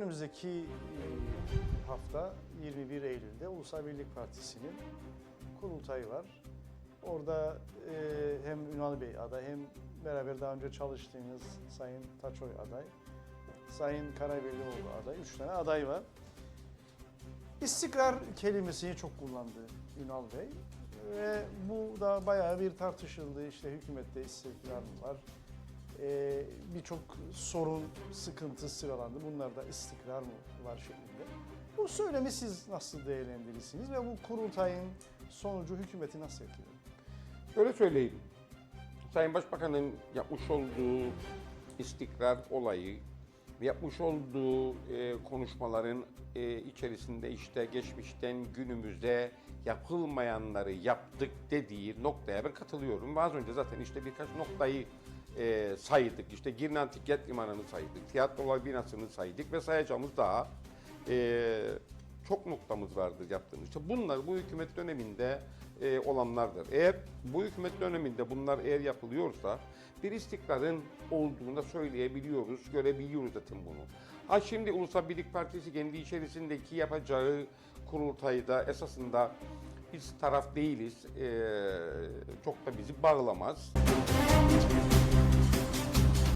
önümüzdeki e, hafta 21 Eylül'de Ulusal Birlik Partisi'nin kurultayı var. Orada e, hem Ünal Bey aday hem beraber daha önce çalıştığınız Sayın Taçoy aday, Sayın Karabellioğlu aday, üç tane aday var. İstikrar kelimesini çok kullandı Ünal Bey ve bu da bayağı bir tartışıldı. İşte hükümette istikrar var? Ee, Birçok sorun, sıkıntı sıralandı. Bunlarda istikrar mı var şeklinde. Bu söylemi siz nasıl değerlendirirsiniz ve bu kurultayın sonucu hükümeti nasıl etkiledi? Öyle söyleyeyim. Sayın Başbakan'ın yapmış olduğu istikrar olayı, yapmış olduğu e, konuşmaların e, içerisinde işte geçmişten günümüze yapılmayanları yaptık dediği noktaya ben katılıyorum. Ve az önce zaten işte birkaç noktayı e, saydık. İşte Girne Antikent Limanı'nı saydık, tiyatrolar binasını saydık ve sayacağımız daha e, çok noktamız vardır yaptığımız. İşte bunlar bu hükümet döneminde e, olanlardır. Eğer bu hükümet döneminde bunlar eğer yapılıyorsa bir istikrarın olduğunu da söyleyebiliyoruz, görebiliyoruz zaten bunu. Ha şimdi Ulusal Birlik Partisi kendi içerisindeki yapacağı kurultayda esasında biz taraf değiliz, e, çok da bizi bağlamaz.